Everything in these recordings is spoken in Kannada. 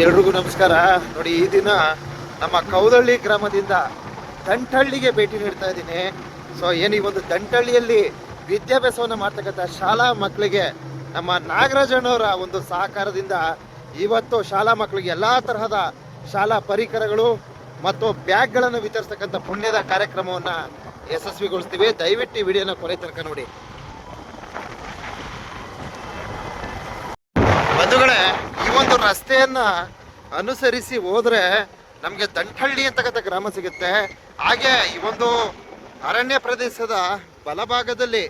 ಎಲ್ರಿಗೂ ನಮಸ್ಕಾರ. ನೋಡಿ, ಈ ದಿನ ನಮ್ಮ ಕೌದಳ್ಳಿ ಗ್ರಾಮದಿಂದ ದಂಟಹಳ್ಳಿಗೆ ಭೇಟಿ ನೀಡ್ತಾ ಇದ್ದೀನಿ. ಸೊ ಏನು ಈ ಒಂದು ದಂಟಹಳ್ಳಿಯಲ್ಲಿ ವಿದ್ಯಾಭ್ಯಾಸವನ್ನು ಮಾಡ್ತಕ್ಕಂಥ ಶಾಲಾ ಮಕ್ಕಳಿಗೆ ನಮ್ಮ ನಾಗರಾಜಣ್ಣವರ ಒಂದು ಸಹಕಾರದಿಂದ ಇವತ್ತು ಶಾಲಾ ಮಕ್ಕಳಿಗೆ ಎಲ್ಲ ತರಹದ ಶಾಲಾ ಪರಿಕರಗಳು ಮತ್ತು ಬ್ಯಾಗ್ಗಳನ್ನು ವಿತರಿಸ್ತಕ್ಕಂಥ ಪುಣ್ಯದ ಕಾರ್ಯಕ್ರಮವನ್ನು ಯಶಸ್ವಿಗೊಳಿಸ್ತೀವಿ. ದಯವಿಟ್ಟು ಈ ವಿಡಿಯೋನ ಕೊನೆ ತನಕ ನೋಡಿ ಬಂಧುಗಳೇ ಈ ಒಂದು ರಸ್ತೆಯನ್ನ ಅನುಸರಿಸಿ ಹೋದ್ರೆ ನಮಗೆ ದಂಟಹಳ್ಳಿ ಅಂತಕ್ಕಂಥ ಗ್ರಾಮ ಸಿಗುತ್ತೆ. ಹಾಗೆ ಈ ಒಂದು ಅರಣ್ಯ ಪ್ರದೇಶದ ಬಲಭಾಗದಲ್ಲಿ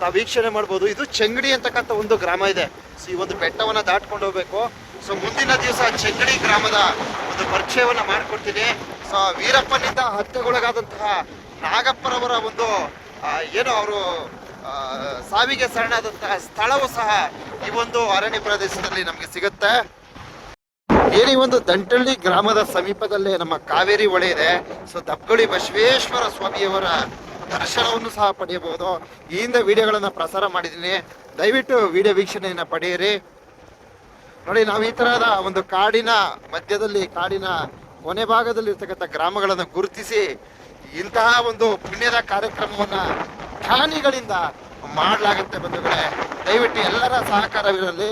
ತಾವು ವೀಕ್ಷಣೆ ಮಾಡ್ಬೋದು. ಇದು ಚೆಂಗಡಿ ಅಂತಕ್ಕಂಥ ಒಂದು ಗ್ರಾಮ ಇದೆ. ಸೊ ಈ ಒಂದು ಬೆಟ್ಟವನ್ನ ದಾಟ್ಕೊಂಡು ಹೋಗ್ಬೇಕು. ಸೊ ಮುಂದಿನ ದಿವಸ ಚೆಂಗಡಿ ಗ್ರಾಮದ ಒಂದು ಪರಿಚಯವನ್ನ ಮಾಡಿಕೊಡ್ತೀನಿ. ಸೊ ವೀರಪ್ಪನಿಂದ ಹತ್ಯೆಗೊಳಗಾದಂತಹ ನಾಗಪ್ಪರವರ ಒಂದು ಏನು ಅವರು ಸಾವಿಗೆ ಶರಣಾದಂತಹ ಸ್ಥಳವೂ ಸಹ ಈ ಒಂದು ಅರಣ್ಯ ಪ್ರದೇಶದಲ್ಲಿ ನಮಗೆ ಸಿಗುತ್ತೆ. ಏನಿ ಒಂದು ದಂಟಳ್ಳಿ ಗ್ರಾಮದ ಸಮೀಪದಲ್ಲೇ ನಮ್ಮ ಕಾವೇರಿ ಹೊಳೆ ಇದೆ. ಸೊ ದಬ್ಗಳಿ ಬಸವೇಶ್ವರ ಸ್ವಾಮಿಯವರ ದರ್ಶನವನ್ನು ಸಹ ಪಡೆಯಬಹುದು. ಈ ಹಿಂದೆ ವಿಡಿಯೋಗಳನ್ನು ಪ್ರಸಾರ ಮಾಡಿದ್ದೀನಿ. ದಯವಿಟ್ಟು ವಿಡಿಯೋ ವೀಕ್ಷಣೆಯನ್ನು ಪಡೆಯಿರಿ. ನೋಡಿ, ನಾವು ಈ ತರಹದ ಒಂದು ಕಾಡಿನ ಮಧ್ಯದಲ್ಲಿ, ಕಾಡಿನ ಕೊನೆ ಭಾಗದಲ್ಲಿ ಇರ್ತಕ್ಕಂಥ ಗ್ರಾಮಗಳನ್ನು ಗುರುತಿಸಿ ಇಂತಹ ಒಂದು ಪುಣ್ಯದ ಕಾರ್ಯಕ್ರಮವನ್ನ ಜ್ಞಾನಿಗಳಿಂದ ಮಾಡಲಾಗುತ್ತೆ ಬಂಧುಗಳೇ. ದಯವಿಟ್ಟು ಎಲ್ಲರ ಸಹಕಾರವಿರಲಿ.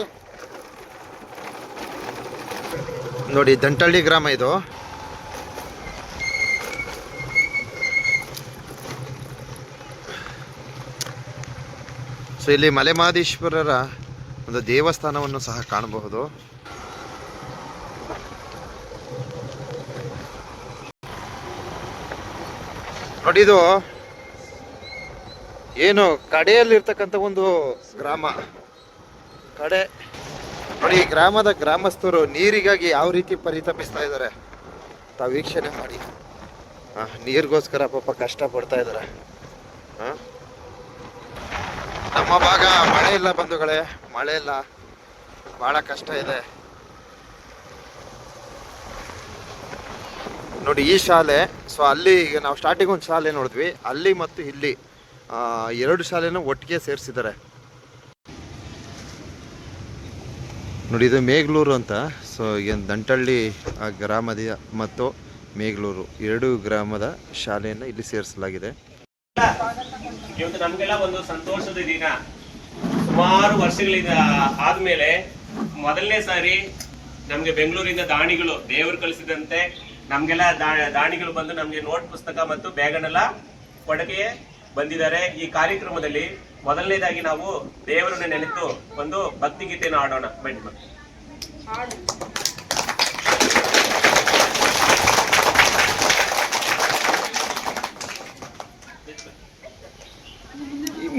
ನೋಡಿ, ದಂಟಳ್ಳಿ ಗ್ರಾಮ ಇದು. ಸೊ ಇಲ್ಲಿ ಮಲೆಮಹದೇಶ್ವರರ ಒಂದು ದೇವಸ್ಥಾನವನ್ನು ಸಹ ಕಾಣಬಹುದು. ನೋಡಿ ಇದು ಏನು, ಕಡೆಯಲ್ಲಿರ್ತಕ್ಕಂಥ ಒಂದು ಗ್ರಾಮ. ಕಡೆ. ನೋಡಿ ಗ್ರಾಮದ ಗ್ರಾಮಸ್ಥರು ನೀರಿಗಾಗಿ ಯಾವ ರೀತಿ ಪರಿತಪಿಸ್ತಾ ಇದ್ದಾರೆ. ತಾವು ವೀಕ್ಷಣೆ ಮಾಡಿ. ಹಾಂ ನೀರಿಗೋಸ್ಕರ ಪಾಪ ಕಷ್ಟ ಪಡ್ತಾ ಇದ್ದಾರೆ. ಹಾಂ ನಮ್ಮ ಭಾಗ ಮಳೆ ಇಲ್ಲ ಬಂಧುಗಳೇ. ಮಳೆ ಇಲ್ಲ. ಬಹಳ ಕಷ್ಟ ಇದೆ. ನೋಡಿ, ಈ ಶಾಲೆ ಸೊ ಅಲ್ಲಿ ಈಗ ನಾವು ಸ್ಟಾರ್ಟಿಂಗ್ ಒಂದು ಶಾಲೆ ನೋಡಿದ್ವಿ. ಅಲ್ಲಿ ಮತ್ತು ಇಲ್ಲಿ. ಎರಡು ಶಾಲೆನ ಒಟ್ಟಿಗೆ ಸೇರಿಸಿದ್ದಾರೆ. ನೋಡಿ, ಇದು ಮೇಗ್ಲೂರು ಅಂತ. ಸೊ ಏನು ದಂಟಳ್ಳಿ ಗ್ರಾಮದ ಮತ್ತು ಮೇಗ್ಲೂರು ಎರಡು ಗ್ರಾಮದ ಶಾಲೆಯನ್ನು ಇಲ್ಲಿ ಸೇರಿಸಲಾಗಿದೆ. ಇವತ್ತು ನಮಗೆಲ್ಲ ಒಂದು ಸಂತೋಷದ ದಿನ. ಸುಮಾರು ವರ್ಷಗಳಿಂದ ಆದ್ಮೇಲೆ ಮೊದಲನೇ ಸಾರಿ ನಮ್ಗೆ ಬೆಂಗಳೂರಿಂದ ದಾಣಿಗಳು, ದೇವರು ಕಳಿಸಿದಂತೆ ನಮ್ಗೆಲ್ಲ ದಾಣಿಗಳು ಬಂದು ನಮ್ಗೆ ನೋಟ್ ಪುಸ್ತಕ ಮತ್ತು ಬ್ಯಾಗನ್ನೆಲ್ಲ ಕೊಡಗೆ ಬಂದಿದ್ದಾರೆ. ಈ ಕಾರ್ಯಕ್ರಮದಲ್ಲಿ ಮೊದಲನೇದಾಗಿ ನಾವು ದೇವರನ್ನು ನೆನೆತು ಒಂದು ಭಕ್ತಿ ಗೀತೆಯನ್ನು ಆಡೋಣ ಬನ್ನಿ.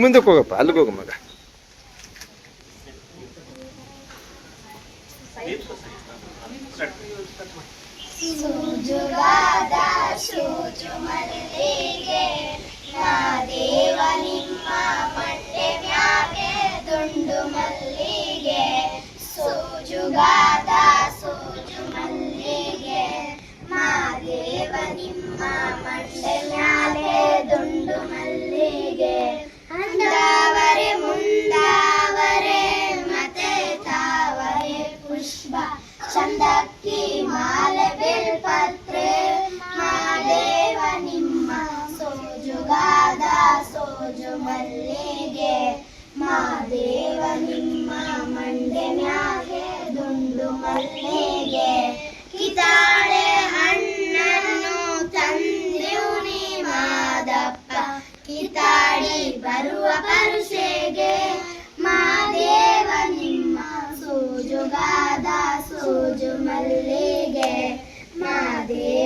ಮುಂದಕ್ಕೆ ಹೋಗಪ್ಪ, ಅಲ್ಲಿಗೆ ಹೋಗು ಮಲ್ಲಿಗೆ. ಮಾದೇವ ನಿಮ್ಮ ಮಂಡೆ ಮ್ಯಾಗೆ ದುಂಡು ಮಲ್ಲಿಗೆ. ಕಿತಾಳೆ ಹಣ್ಣನ್ನು ತಂದೆವು ನೀ ಮಾದಪ್ಪ. ಕಿತಾಡಿ ಬರುವ ಪರುಷೆಗೆ ಮಾದೇವ ನಿಮ್ಮ ಸೂಜುಗಾದ ಸೂಜು ಮಲ್ಲಿಗೆ. ಮಾದೇವ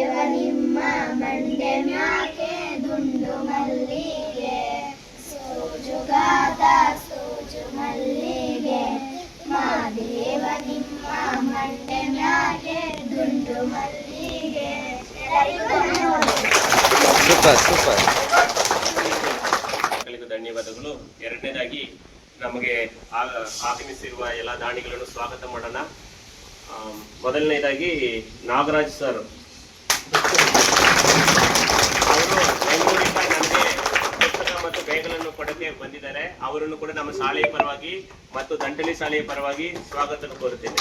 ಸೂಪರ್ ಸೂಪರ್ ಧನ್ಯವಾದಗಳು. ಎರಡನೇದಾಗಿ ನಮಗೆ ಆಗಮಿಸಿರುವ ಎಲ್ಲ ದಾಣಿಗಳನ್ನು ಸ್ವಾಗತ ಮಾಡೋಣ. ಮೊದಲನೇದಾಗಿ ನಾಗರಾಜ್ ಸರ್. ಮತ್ತು ಬೇಗಲನ್ನು ಕೊಡಕ್ಕೆ ಬಂದಿದ್ದಾರೆ. ಅವರನ್ನು ಕೂಡ ನಮ್ಮ ಶಾಲೆಯ ಪರವಾಗಿ ಮತ್ತು ದಂಟಲಿ ಶಾಲೆಯ ಪರವಾಗಿ ಸ್ವಾಗತ ಕೋರುತ್ತೇನೆ.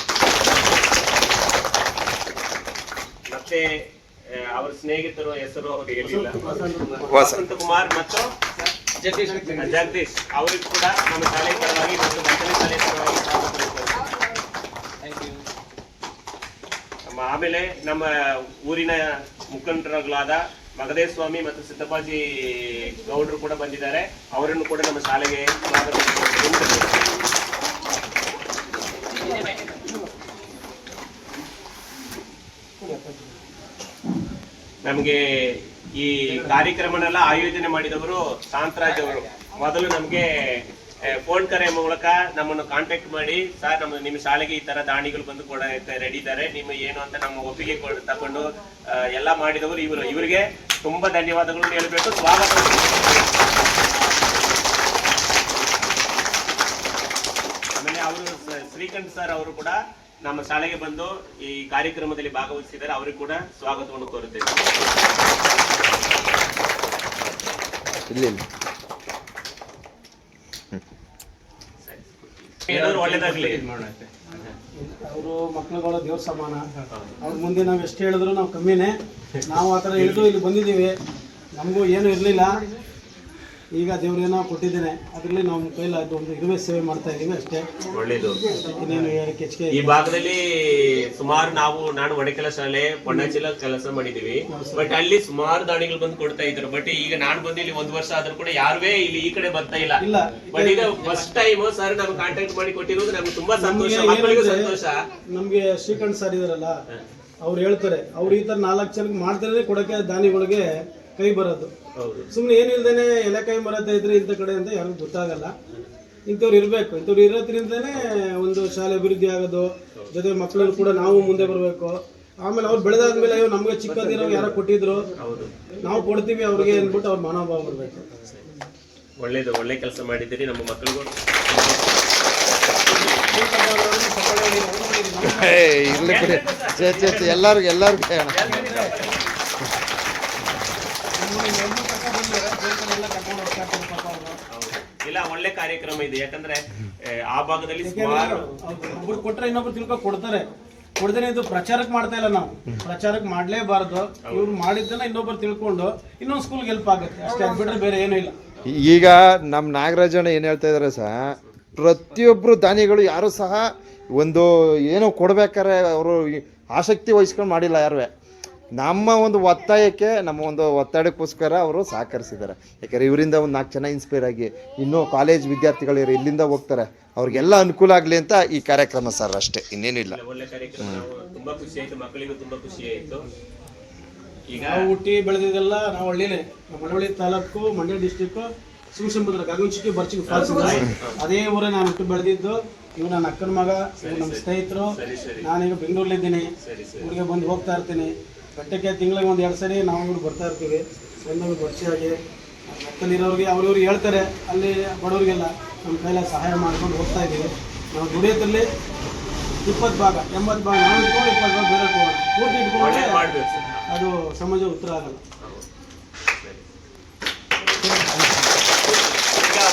ಮತ್ತೆ ಅವರ ಸ್ನೇಹಿತರು ಹೆಸರು ಅವ್ರು ಹೇಳಿಲ್ಲ. ವಸಂತ ಕುಮಾರ್. ಮತ್ತು ಜಗದೀಶ್ ಅವರಿಗೂ ಕೂಡ ನಮ್ಮ ಶಾಲೆಯ ಪರವಾಗಿ ಮತ್ತು ದಂಟಲಿ ಶಾಲೆಯ ಪರವಾಗಿ ಆಮೇಲೆ ನಮ್ಮ ಊರಿನ ಮುಖಂಡರುಗಳಾದ ಮಗದೇವ್ ಸ್ವಾಮಿ ಮತ್ತು ಸಿದ್ದಪ್ಪಾಜಿ ಗೌಡರು ಕೂಡ ಬಂದಿದ್ದಾರೆ. ಅವರನ್ನು ಕೂಡ ನಮ್ಮ ಶಾಲೆಗೆ ಸ್ವಾಗತ. ನಮಗೆ ಈ ಕಾರ್ಯಕ್ರಮನೆಲ್ಲ ಆಯೋಜನೆ ಮಾಡಿದವರು ಶಾಂತರಾಜ್ ಅವರು. ಮೊದಲು ನಮಗೆ ಫೋನ್ ಕರೆ ಮೂಲಕ ನಮ್ಮನ್ನು ಕಾಂಟ್ಯಾಕ್ಟ್ ಮಾಡಿ, ಸರ್ ನಮ್ಮ ನಿಮ್ಮ ಶಾಲೆಗೆ ಈ ತರ ದಾಣಿಗಳು ಬಂದು ಕೊಡಕ್ಕೆ ರೆಡಿ ಇದ್ದಾರೆ. ನಿಮ್ಮ ಏನು ಅಂತ ನಮ್ಮ ಒಪ್ಪಿಗೆ ತಗೊಂಡು ಎಲ್ಲ ಮಾಡಿದವರು ಇವರು. ಇವರಿಗೆ ತುಂಬಾ ಧನ್ಯವಾದಗಳು ಹೇಳಬೇಕು. ಸ್ವಾಗತ. ಆಮೇಲೆ ಅವರು ಶ್ರೀಕಂಠ್ ಸರ್ ಅವರು ಕೂಡ ನಮ್ಮ ಶಾಲೆಗೆ ಬಂದು ಈ ಕಾರ್ಯಕ್ರಮದಲ್ಲಿ ಭಾಗವಹಿಸಿದರೆ ಅವರಿಗೆ ಕೂಡ ಸ್ವಾಗತವನ್ನು ಕೋರುತ್ತೇವೆ ಒಳ್ಳೇದಾಗ್ಲಿ. ಅವರು ಮಕ್ಕಳುಗಳು ದೇವ್ರ ಸಮಾನ. ಅವ್ರ ಮುಂದೆ ನಾವು ಎಷ್ಟು ಹೇಳಿದ್ರು ನಾವು ಕಮ್ಮಿನೇ. ನಾವು ಆ ಥರ ಹಿಡಿದು ಇಲ್ಲಿ ಬಂದಿದ್ದೀವಿ. ನಮಗೂ ಏನೂ ಇರಲಿಲ್ಲ. ಈಗ ದೇವ್ರೇನೋ ಕೊಟ್ಟಿದ್ದೇನೆ ಅದರಲ್ಲಿ ನಾವು ಕೈಲಾದ ಒಂದು ಇರುವೆ ಸೇವೆ ಮಾಡ್ತಾ ಇದ್ದೀವಿ ಅಷ್ಟೇ. ಒಳ್ಳೇದು. ಇನ್ನೇನು ಹೇಳಕ್ಕೆ ಹೆಚ್ಚಿಗೆ ಈ ಭಾಗದಲ್ಲಿ ಸುಮಾರು ನಾವು ನಾನು ಒಡಕೆಲ ಶಾಲೆ ಪೊಣ್ಣಾಚಿಲ ಕೆಲಸ ಮಾಡಿದೀವಿ ಬಟ್ ಅಲ್ಲಿ ಸುಮಾರು ದಾಣಿಗಳು ಬಂದು ಕೊಡ್ತಾ ಇದ್ರು. ಬಟ್ ಈಗ ನಾನು ಬಂದು ಇಲ್ಲಿ ಒಂದು ವರ್ಷ ಆದ್ರೂ ಕೂಡ ಯಾರುವೇ ಇಲ್ಲಿ ಈ ಕಡೆ ಬರ್ತಾ ಇಲ್ಲ. ಇಲ್ಲ. ಬಟ್ ಈಗ ಫಸ್ಟ್ ಟೈಮ್ ಸರ್ ನಮ್ಗೆ ಕಾಂಟ್ಯಾಕ್ಟ್ ಮಾಡಿ ಕೊಟ್ಟಿರೋದು ನಮ್ಗೆ ತುಂಬಾ ಸಂತೋಷ ಮಕ್ಕಳಿಗೂ ಸಂತೋಷ. ನಮ್ಗೆ ಶ್ರೀಕಂಠ್ ಸರ್ ಇದಾರಲ್ಲ ಅವ್ರು ಹೇಳ್ತಾರೆ. ಅವ್ರು ಈ ತರ ನಾಲ್ಕು ಜನಕ್ಕೆ ಮಾಡ್ತಾರೆ ಕೊಡಕ್ಕೆ ದಾನಿಗಳಿಗೆ ಕೈ ಬರೋದು. ಹೌದು. ಸುಮ್ಮನೆ ಏನಿಲ್ದೇನೆ ಎಲೆ ಕೈ ಬರತ್ತೆ ಇದ್ರೆ ಇಂಥ ಕಡೆ ಅಂತ ಯಾರಿಗೂ ಗೊತ್ತಾಗಲ್ಲ. ಇಂಥವ್ರು ಇರಬೇಕು. ಇಂಥವ್ರು ಇರೋದ್ರಿಂದನೇ ಒಂದು ಶಾಲೆ ಅಭಿವೃದ್ಧಿ ಆಗೋದು. ಜೊತೆ ಮಕ್ಕಳನ್ನು ಕೂಡ ನಾವು ಮುಂದೆ ಬರಬೇಕು. ಆಮೇಲೆ ಅವ್ರು ಬೆಳೆದಾದ್ಮೇಲೆ ಅಯ್ಯೋ ನಮಗೆ ಚಿಕ್ಕದಿರೋ ಯಾರೋ ಕೊಟ್ಟಿದ್ರು. ಹೌದು. ನಾವು ಕೊಡ್ತೀವಿ ಅವ್ರಿಗೆ ಅಂದ್ಬಿಟ್ಟು ಅವ್ರ ಮನೋಭಾವ ಬರಬೇಕು. ಒಳ್ಳೇದು ಒಳ್ಳೆ ಕೆಲಸ ಮಾಡಿದ್ದೀರಿ ನಮ್ಮ ಮಕ್ಕಳಿಗೂ ಇರ್ಲಿ ಎಲ್ಲರಿಗೂ ಎಲ್ಲರಿಗೂ ಹೇಳೋಣ. ಇಲ್ಲ ಒಳ್ಳೆ ಕಾರ್ಯಕ್ರಮ ಇದೆ. ಯಾಕಂದ್ರೆ ಆ, ಆ ಭಾಗದಲ್ಲಿ ಸುಮಾರು ಒಬ್ರು ಕೊಟ್ರೆ ಇನ್ನೊಬ್ರು ತಿಳ್ಕೊ ಕೊಡ್ತಾರೆ. ಕೊಡ್ದೇನೆ ಇದು ಪ್ರಚಾರಕ್ಕೆ ಮಾಡ್ತಾ ಇಲ್ಲ ನಾವು. ಪ್ರಚಾರಕ್ಕೆ ಮಾಡ್ಲೇಬಾರ್ದು. ಇವ್ರು ಮಾಡಿದ್ದನ್ನ ಇನ್ನೊಬ್ರು ತಿಳ್ಕೊಂಡು ಇನ್ನೊಂದು ಸ್ಕೂಲ್ಗೆ ಹೆಲ್ಪ್ ಆಗುತ್ತೆ. ಅಷ್ಟೇ ಅದ್ ಬಿಟ್ರೆ ಬೇರೆ ಏನೂ ಇಲ್ಲ. ಈಗ ನಮ್ಮ ನಾಗರಾಜಣ್ಣ ಏನು ಹೇಳ್ತಾ ಇದ್ದಾರೆ ಸಹ ಪ್ರತಿಯೊಬ್ಬರು ದಾನಿಗಳು ಯಾರು ಸಹ ಒಂದು ಏನೋ ಕೊಡ್ಬೇಕಾರೆ ಅವರು ಆಸಕ್ತಿ ವಹಿಸ್ಕೊಂಡು ಮಾಡಿಲ್ಲ ಯಾರು ನಮ್ಮ ಒಂದು ಒತ್ತಾಯಕ್ಕೆ ನಮ್ಮ ಒಂದು ಒತ್ತಡಕ್ಕೋಸ್ಕರ ಅವರು ಸಹಕರಿಸಿದ್ದಾರೆ. ಯಾಕಂದರೆ ಇವರಿಂದ ಒಂದು ನಾಲ್ಕು ಜನ ಇನ್ಸ್ಪೈರ್ ಆಗಿ ಇನ್ನೂ ಕಾಲೇಜ್ ವಿದ್ಯಾರ್ಥಿಗಳು ಇರು- ಇಲ್ಲಿಂದ ಹೋಗ್ತಾರೆ. ಅವ್ರಿಗೆಲ್ಲ ಅನುಕೂಲ ಆಗಲಿ ಅಂತ ಈ ಕಾರ್ಯಕ್ರಮ ಸರ್ ಅಷ್ಟೇ ಇನ್ನೇನಿಲ್ಲ ಒಳ್ಳೆ ಕಾರ್ಯಕ್ರಮ. ನಾವು ತುಂಬಾ ಖುಷಿ ಆಯ್ತು ಮಕ್ಕಳಿಗೂ ತುಂಬಾ ಖುಷಿ ಆಯ್ತು. ಈಗ ನಾವು ಹುಟ್ಟಿ ಬೆಳೆದಿದ್ದೆಲ್ಲ ನಾವು ಹಳ್ಳಿನೇ. ಮಳವಳ್ಳಿ ತಾಲೂಕು ಮಂಡ್ಯ ಡಿಸ್ಟಿಕ್ ಶಿವಸಮುದ್ರ ಗಗನಚುಕ್ಕಿ ಬರ್ಚಿಗೆ ಫಾಲ್ಸ್ ಅದೇ ಊರೇ ನಾನು ಹುಟ್ಟು ಬೆಳೆದಿದ್ದು. ಇವು ನನ್ನ ಅಕ್ಕನ ಮಗ ಇವ್ ನಮ್ಮ ಸ್ನೇಹಿತರು. ನಾನೀಗ ಬೆಂಗಳೂರಲ್ಲಿದ್ದೀನಿ. ಊರಿಗೆ ಬಂದು ಹೋಗ್ತಾ ಇರ್ತೀನಿ. ಬೆಟ್ಟಕ್ಕೆ ತಿಂಗಳಿಗೆ ಒಂದು ಎರಡು ಸರಿ ನಾವು ಬರ್ತಾ ಇರ್ತೀವಿ. ಬಂದವರು ಬರ್ಚಿಯಾಗಿ ಮಕ್ಕಳಿರೋರಿಗೆ ಅವ್ರವ್ರು ಹೇಳ್ತಾರೆ ಅಲ್ಲಿ ಬಡವರಿಗೆಲ್ಲ ನಮ್ಮ ಕೈಲ ಸಹಾಯ ಮಾಡ್ಕೊಂಡು ಹೋಗ್ತಾ ಇದ್ದೀವಿ. ನಾವು ದುಡಿಯೋದ್ರಲ್ಲಿ ಇಪ್ಪತ್ತು ಭಾಗ ಎಂಬತ್ತು ಭಾಗ ನಾವು ಇಟ್ಕೊಂಡು ಇಪ್ಪತ್ತು ಭಾಗ ಬೇರೆ ಪೂರ್ತಿ ಇಟ್ಕೊಂಡ್ರೆ ಮಾಡ್ಬೇಕು. ಅದು ಸಮಾಜ ಉತ್ತರ ಆಗಲ್ಲ ಈಗ ಒಂದು ಆ,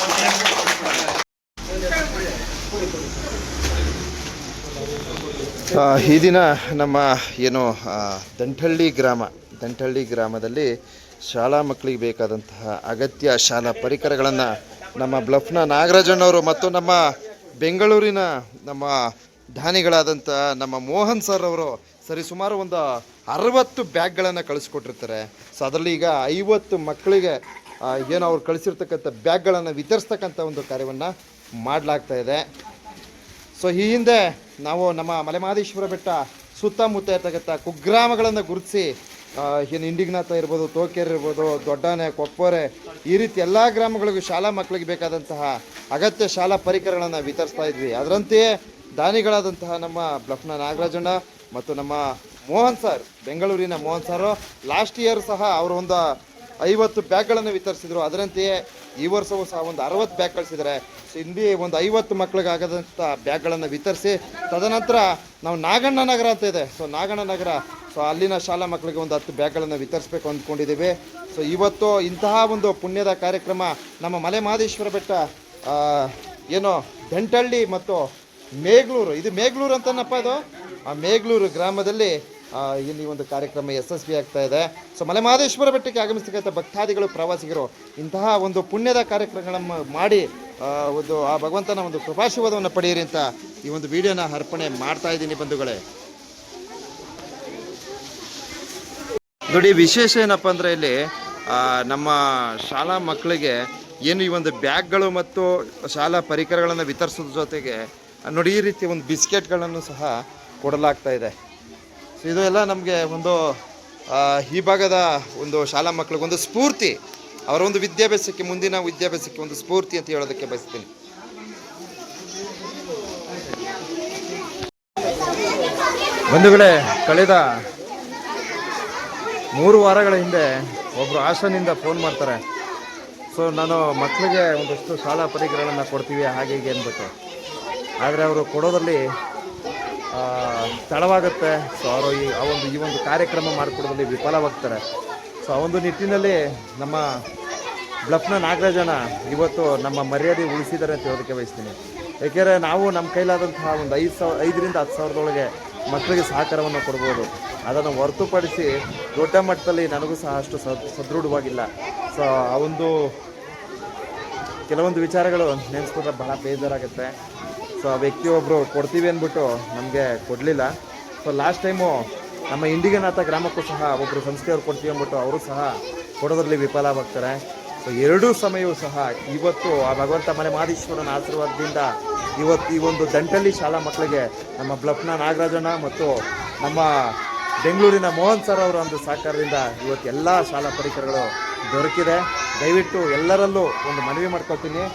ಈ ದಿನ ನಮ್ಮ ಏನು ದಂಠಳ್ಳಿ ಗ್ರಾಮ ದಂಠಳ್ಳಿ ಗ್ರಾಮದಲ್ಲಿ ಶಾಲಾ ಮಕ್ಕಳಿಗೆ ಬೇಕಾದಂತಹ ಅಗತ್ಯ ಶಾಲಾ ಪರಿಕರಗಳನ್ನು ನಮ್ಮ ಬ್ಲಫ್ನ ನಾಗರಾಜಣ್ಣವರು ಮತ್ತು ನಮ್ಮ ಬೆಂಗಳೂರಿನ ನಮ್ಮ ದಾನಿಗಳಾದಂಥ ನಮ್ಮ ಮೋಹನ್ ಸರ್ ಅವರು ಸರಿ ಸುಮಾರು ಒಂದು ಅರವತ್ತು ಬ್ಯಾಗ್ಗಳನ್ನು ಕಳಿಸ್ಕೊಟ್ಟಿರ್ತಾರೆ. ಸೊ, ಅದರಲ್ಲಿ ಈಗ ಐವತ್ತು ಮಕ್ಕಳಿಗೆ ಏನು ಅವ್ರು ಕಳಿಸಿರ್ತಕ್ಕಂಥ ಬ್ಯಾಗ್ಗಳನ್ನು ವಿತರಿಸ್ತಕ್ಕಂಥ ಒಂದು ಕಾರ್ಯವನ್ನು ಮಾಡಲಾಗ್ತಾ ಇದೆ. ಸೊ ಈ ಹಿಂದೆ ನಾವು ನಮ್ಮ ಮಲೆಮಹದೇಶ್ವರ ಬೆಟ್ಟ ಸುತ್ತಮುತ್ತ ಇರ್ತಕ್ಕಂಥ ಕುಗ್ರಾಮಗಳನ್ನು ಗುರುತಿಸಿ ಏನು ಇಂಡಿಗ್ನಾಥ ಇರ್ಬೋದು, ತೋಕೇರ್ ಇರ್ಬೋದು, ದೊಡ್ಡಾನೆ, ಕೊಪ್ಪರೆ, ಈ ರೀತಿ ಎಲ್ಲ ಗ್ರಾಮಗಳಿಗೂ ಶಾಲಾ ಮಕ್ಕಳಿಗೆ ಬೇಕಾದಂತಹ ಅಗತ್ಯ ಶಾಲಾ ಪರಿಕರಗಳನ್ನು ವಿತರಿಸ್ತಾ ಇದ್ವಿ. ಅದರಂತೆಯೇ ದಾನಿಗಳಾದಂತಹ ನಮ್ಮ ಬ್ಲಫ್ನ ನಾಗರಾಜಣ್ಣ ಮತ್ತು ನಮ್ಮ ಮೋಹನ್ ಸರ್, ಬೆಂಗಳೂರಿನ ಮೋಹನ್ ಸರ್, ಲಾಸ್ಟ್ ಇಯರ್ ಸಹ ಅವರು ಒಂದು ಐವತ್ತು ಬ್ಯಾಗ್ಗಳನ್ನು ವಿತರಿಸಿದರು. ಅದರಂತೆಯೇ ಈ ವರ್ಷವೂ ಸಹ ಒಂದು ಅರವತ್ತು ಬ್ಯಾಗ್ ಕಳಿಸಿದ್ದಾರೆ. ಇಲ್ಲಿ ಒಂದು ಐವತ್ತು ಮಕ್ಕಳಿಗಾಗದಂಥ ಬ್ಯಾಗ್ಗಳನ್ನು ವಿತರಿಸಿ, ತದನಂತರ ನಾವು ನಾಗಣ್ಣ ನಗರ ಅಂತ ಇದೆ. ಸೊ ನಾಗಣ್ಣ ನಗರ. ಸೊ ಅಲ್ಲಿನ ಶಾಲಾ ಮಕ್ಕಳಿಗೆ ಒಂದು ಹತ್ತು ಬ್ಯಾಗ್ಗಳನ್ನು ವಿತರಿಸಬೇಕು ಅಂದ್ಕೊಂಡಿದ್ದೀವಿ. ಸೊ ಇವತ್ತು ಇಂತಹ ಒಂದು ಪುಣ್ಯದ ಕಾರ್ಯಕ್ರಮ ನಮ್ಮ ಮಲೆ ಮಹದೇಶ್ವರ ಬೆಟ್ಟ ಏನು ದಂಟಳ್ಳಿ ಮತ್ತು ಮೇಗ್ಲೂರು ಇದು ಮೇಗ್ಲೂರು ಅಂತನಪ್ಪ ಇದು ಆ ಮೇಗ್ಲೂರು ಗ್ರಾಮದಲ್ಲಿ ಇಲ್ಲಿ ಒಂದು ಕಾರ್ಯಕ್ರಮ ಯಶಸ್ವಿ ಆಗ್ತಾ ಇದೆ. ಸೊ ಮಲೆಮಹದೇಶ್ವರ ಬೆಟ್ಟಕ್ಕೆ ಆಗಮಿಸ್ತಕ್ಕಂಥ ಭಕ್ತಾದಿಗಳು, ಪ್ರವಾಸಿಗರು, ಇಂತಹ ಒಂದು ಪುಣ್ಯದ ಕಾರ್ಯಕ್ರಮಗಳನ್ನು ಮಾಡಿ ಒಂದು, ಆ ಭಗವಂತನ ಒಂದು ಕೃಪಾಶೀರ್ವಾದವನ್ನು ಪಡೆಯಿರಿ ಅಂತ ಈ ಒಂದು ವಿಡಿಯೋನ ಅರ್ಪಣೆ ಮಾಡ್ತಾ ಇದ್ದೀನಿ ಬಂಧುಗಳೇ. ನೋಡಿ, ವಿಶೇಷ ಏನಪ್ಪ ಅಂದರೆ ಇಲ್ಲಿ ನಮ್ಮ ಶಾಲಾ ಮಕ್ಕಳಿಗೆ ಏನು ಈ ಒಂದು ಬ್ಯಾಗ್ಗಳು ಮತ್ತು ಶಾಲಾ ಪರಿಕರಗಳನ್ನು ವಿತರಿಸೋದ್ರ ಜೊತೆಗೆ ನೋಡಿ, ಈ ರೀತಿ ಒಂದು ಬಿಸ್ಕೆಟ್ಗಳನ್ನು ಸಹ ಕೊಡಲಾಗ್ತಾ ಇದೆ. ಸೊ ಇದು ಎಲ್ಲ ನಮಗೆ ಒಂದು ಈ ಭಾಗದ ಒಂದು ಶಾಲಾ ಮಕ್ಕಳಿಗೊಂದು ಸ್ಫೂರ್ತಿ, ಅವರ ಒಂದು ವಿದ್ಯಾಭ್ಯಾಸಕ್ಕೆ, ಮುಂದಿನ ವಿದ್ಯಾಭ್ಯಾಸಕ್ಕೆ ಒಂದು ಸ್ಫೂರ್ತಿ ಅಂತ ಹೇಳೋದಕ್ಕೆ ಬಯಸ್ತೀನಿ. ಬಂಧುಗಳೇ, ಕಳೆದ ಮೂರು ವಾರಗಳ ಹಿಂದೆ ಒಬ್ಬರು ಹಾಸನಿಂದ ಫೋನ್ ಮಾಡ್ತಾರೆ. ಸೊ ನಾನು ಮಕ್ಕಳಿಗೆ ಒಂದಷ್ಟು ಶಾಲಾ ಪರಿಕರಗಳನ್ನು ಕೊಡ್ತೀವಿ, ಹಾಗೆ ಹೀಗೆ ಅಂದ್ಬಿಟ್ಟು. ಆದರೆ ಅವರು ಕೊಡೋದ್ರಲ್ಲಿ ತಡವಾಗುತ್ತೆ. ಸೊ ಅವರು ಈ ಆ ಒಂದು ಈ ಒಂದು ಕಾರ್ಯಕ್ರಮ ಮಾಡಿಕೊಡೋದ್ರಲ್ಲಿ ವಿಫಲವಾಗ್ತಾರೆ. ಸೊ ಆ ಒಂದು ನಿಟ್ಟಿನಲ್ಲಿ ನಮ್ಮ ಬ್ಲಫ್ನ ನಾಗರಾಜನ ಇವತ್ತು ನಮ್ಮ ಮರ್ಯಾದೆ ಉಳಿಸಿದ್ದಾರೆ ಅಂತ ಹೇಳೋದಕ್ಕೆ ಬಯಸ್ತೀನಿ. ಏಕೆಂದರೆ ನಾವು ನಮ್ಮ ಕೈಲಾದಂತಹ ಒಂದು ಐದು ಸಾವಿರ ಐದರಿಂದ ಹತ್ತು ಸಾವಿರದೊಳಗೆ ಮಕ್ಕಳಿಗೆ ಸಹಕಾರವನ್ನು ಕೊಡ್ಬೋದು. ಅದನ್ನು ಹೊರತುಪಡಿಸಿ ದೊಡ್ಡ ಮಟ್ಟದಲ್ಲಿ ನನಗೂ ಸಹ ಅಷ್ಟು ಸದ್ ಸದೃಢವಾಗಿಲ್ಲ. ಸೊ ಆ ಒಂದು ಕೆಲವೊಂದು ವಿಚಾರಗಳು ನೆನೆಸ್ಕೊಂಡ್ರೆ ಬಹಳ ಬೇಜಾರಾಗುತ್ತೆ. ಸೊ ಆ ವ್ಯಕ್ತಿ ಒಬ್ಬರು ಕೊಡ್ತೀವಿ ಅಂದ್ಬಿಟ್ಟು ನಮಗೆ ಕೊಡಲಿಲ್ಲ. ಸೊ ಲಾಸ್ಟ್ ಟೈಮು ನಮ್ಮ ಇಂಡಿಗನಾಥ ಗ್ರಾಮಕ್ಕೂ ಸಹ ಒಬ್ಬರು ಸಂಸ್ಥೆಯವ್ರು ಕೊಡ್ತೀವಿ ಅಂದ್ಬಿಟ್ಟು ಅವರು ಸಹ ಕೊಡೋದ್ರಲ್ಲಿ ವಿಫಲವಾಗ್ತಾರೆ ಸೊ ಎರಡೂ ಸಮಯವೂ ಸಹ ಇವತ್ತು ಆ ಭಗವಂತ ಮನೆ ಮಾದೇಶ್ವರನ ಆಶೀರ್ವಾದದಿಂದ ಇವತ್ತು ಈ ಒಂದು ದಂಟಲ್ಲಿ ಶಾಲಾ ಮಕ್ಕಳಿಗೆ ನಮ್ಮ ಬ್ಲಫ್ನ ನಾಗರಾಜಣ್ಣ ಮತ್ತು ನಮ್ಮ ಬೆಂಗಳೂರಿನ ಮೋಹನ್ ಸರ್ ಅವರ ಒಂದು ಸಹಕಾರದಿಂದ ಇವತ್ತು ಎಲ್ಲ ಶಾಲಾ ಪರಿಕರಗಳು ದೊರಕಿದೆ. ದಯವಿಟ್ಟು ಎಲ್ಲರಲ್ಲೂ ಒಂದು ಮನವಿ ಮಾಡ್ಕೊಳ್ತೀನಿ.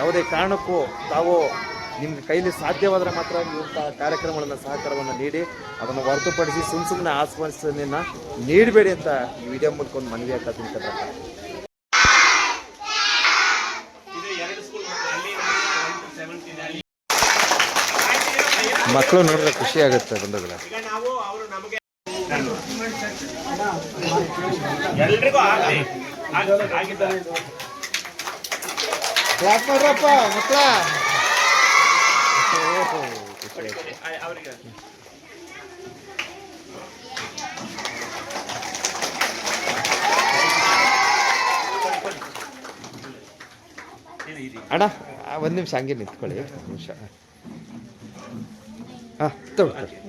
ಯಾವುದೇ ಕಾರಣಕ್ಕೂ ತಾವು ನಿಮ್ಗೆ ಕೈಲಿ ಸಾಧ್ಯವಾದರೆ ಮಾತ್ರ ಇಂಥ ಕಾರ್ಯಕ್ರಮಗಳನ್ನು ಸಹಕಾರವನ್ನು ನೀಡಿ ಅದನ್ನು ಹೊರತುಪಡಿಸಿ ಸುಮ್ಮ ಸುಮ್ಮನೆ ಆಸ್ವಾಸನೆಯನ್ನು ನೀಡಬೇಡಿ ಅಂತ ಈ ವಿಡಿಯೋ ಮೂಲಕ ಒಂದು ಮನವಿ ಆಗ್ತಾ ಅಲ್ಲಿ ಮಕ್ಕಳು ನೋಡಿದ್ರೆ ಖುಷಿ ಆಗುತ್ತೆ ಬಂದಾಗ ನಾವು ಅವರು ನಮಗೆ ಎಲ್ರಿಗೂ ಆಗಲಿ. ಆಗಿದ್ದಾರೆ. ಯಾಕೆ ಮಾಡ್ರಪ್ಪ ಮಕ್ಕಳ. ಅಣ್ಣ ಒಂದು ನಿಮಿಷ ಹಂಗೆ ನಿಂತ್ಕೊಳ್ಳಿ ನಿಮಿಷ. ಹಾಂ, ತಗೊಳ್ಳಿ.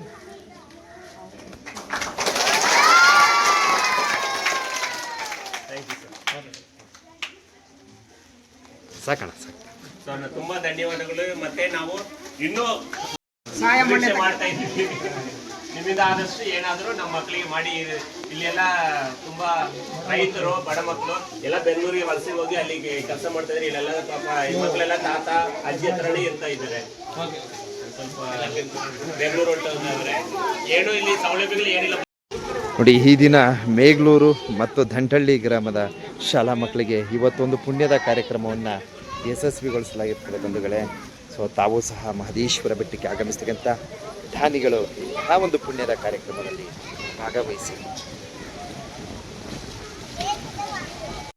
ಸಾಕಣ್ಣ ಸಾಕು ತುಂಬಾ ಧನ್ಯವಾದಗಳು. ಮತ್ತೆ ನಾವು ಇನ್ನೂ ನಿರೀಕ್ಷೆ ಮಾಡ್ತಾ ಇದ್ದೀವಿ. ನಿಮ್ಮಿಂದ ಆದಷ್ಟು ಏನಾದರೂ ನಮ್ಮ ಮಕ್ಕಳಿಗೆ ಮಾಡಿ ಇಲ್ಲಿ ಎಲ್ಲ ತುಂಬಾ ರೈತರು ಬಡ ಮಕ್ಕಳು ಎಲ್ಲ ಬೆಂಗಳೂರಿಗೆ ವಲಸೆ ಹೋಗಿ ಅಲ್ಲಿಗೆ ಕೆಲಸ ಮಾಡ್ತಾ ಇದ್ದಾರೆ. ಇಲ್ಲೆಲ್ಲ ಪಾಪ ಈ ಮಕ್ಕಳೆಲ್ಲ ತಾತ ಅಜ್ಜಿ ಹತ್ರನೇ ಇರ್ತಾ ಇದ್ದಾರೆ. ಸ್ವಲ್ಪ ಬೆಂಗಳೂರು ಹೊರಟೋದ್ರೆ ಏನು ಇಲ್ಲಿ ಸೌಲಭ್ಯಗಳು ಏನಿಲ್ಲ. ನೋಡಿ ಈ ದಿನ ಮೇಗ್ಲೂರು ಮತ್ತು ದಂಟಳ್ಳಿ ಗ್ರಾಮದ ಶಾಲಾ ಮಕ್ಕಳಿಗೆ ಇವತ್ತೊಂದು ಪುಣ್ಯದ ಕಾರ್ಯಕ್ರಮವನ್ನು ಯಶಸ್ವಿಗೊಳಿಸಲಾಗಿರ್ತದೆ ಬಂಧುಗಳೇ. ಸೊ ತಾವು ಸಹ ಮಹದೇಶ್ವರ ಬೆಟ್ಟಕ್ಕೆ ಆಗಮಿಸ್ತಕ್ಕಂಥ ಧಾನಿಗಳು ಆ ಒಂದು ಪುಣ್ಯದ ಕಾರ್ಯಕ್ರಮದಲ್ಲಿ ಭಾಗವಹಿಸಿ.